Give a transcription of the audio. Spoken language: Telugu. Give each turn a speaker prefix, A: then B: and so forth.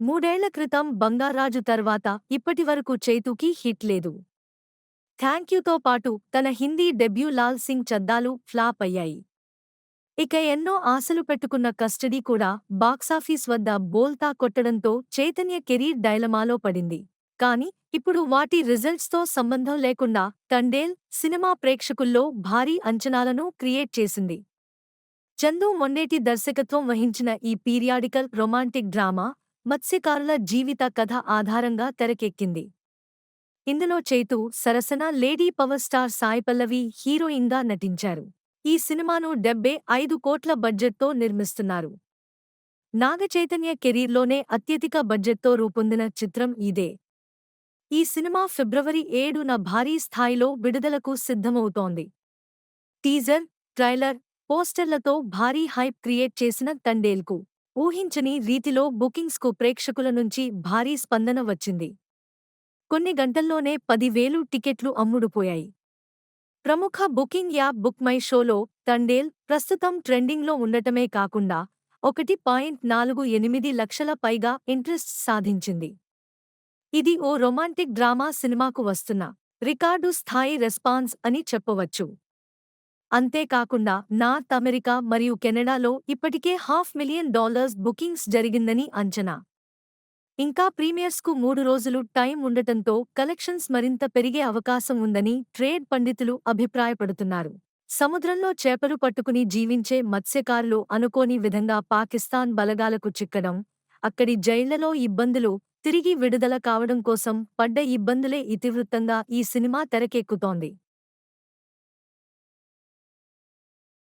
A: మూడేళ్ళ క్రితం బంగారాజు తర్వాత ఇప్పటివరకు చైతూకి హిట్ లేదు. థ్యాంక్యూతో పాటు తన హిందీ డెబ్యూ లాల్ సింగ్ చద్దాలు ఫ్లాప్ అయ్యాయి. ఇక ఎన్నో ఆశలు పెట్టుకున్న కస్టడీ కూడా బాక్సాఫీస్ వద్ద బోల్తా కొట్టడంతో చైతన్య కెరీర్ డైలమాలో పడింది. కాని ఇప్పుడు వాటి రిజల్ట్స్తో సంబంధం లేకుండా తండేల్ సినిమా ప్రేక్షకుల్లో భారీ అంచనాలను క్రియేట్ చేసింది. చందు మొన్నేటి దర్శకత్వం వహించిన ఈ పీరియాడికల్ రొమాంటిక్ డ్రామా మత్స్యకారుల జీవిత కథ ఆధారంగా తెరకెక్కింది. ఇందులో చైతు సరసన lady power star Sai Pallavi హీరోయిన్గా నటించారు. ఈ సినిమాను డెబ్బై ఐదు కోట్ల బడ్జెట్తో నిర్మిస్తున్నారు. నాగచైతన్య కెరీర్లోనే అత్యధిక బడ్జెట్తో రూపొందిన చిత్రం ఇదే. ఈ సినిమా ఫిబ్రవరి ఏడున భారీ స్థాయిలో విడుదలకు సిద్ధమవుతోంది. టీజర్ ట్రైలర్ పోస్టర్లతో భారీ హైప్ క్రియేట్ చేసిన తండేల్కు ఊహించని రీతిలో బుకింగ్స్కు ప్రేక్షకుల నుంచి భారీ స్పందన వచ్చింది. కొన్ని గంటల్లోనే పదివేలు టికెట్లు అమ్ముడుపోయాయి. ప్రముఖ బుకింగ్ యాప్ బుక్ మై షోలో తండేల్ ప్రస్తుతం ట్రెండింగ్లో ఉండటమే కాకుండా ఒకటి పాయింట్ నాలుగు ఎనిమిది లక్షల పైగా ఇంట్రెస్ట్ సాధించింది. ఇది ఓ రొమాంటిక్ డ్రామా సినిమాకు వస్తున్న రికార్డు స్థాయి రెస్పాన్స్ అని చెప్పవచ్చు. అంతేకాకుండా నార్త్ అమెరికా మరియు కెనడాలో ఇప్పటికే హాఫ్ మిలియన్ డాలర్స్ బుకింగ్స్ జరిగిందని అంచనా. ఇంకా ప్రీమియర్స్కు మూడు రోజులు టైం ఉండటంతో కలెక్షన్స్ మరింత పెరిగే అవకాశం ఉందని ట్రేడ్ పండితులు అభిప్రాయపడుతున్నారు. సముద్రంలో చేపలు పట్టుకుని జీవించే మత్స్యకారులు అనుకోని విధంగా పాకిస్తాన్ బలగాలకు చిక్కడం అక్కడి జైళ్ళలో ఇబ్బందులు తిరిగి విడుదల కావడం కోసం పడ్డ ఇబ్బందులే ఇతివృత్తంగా ఈ సినిమా తెరకెక్కుతోంది.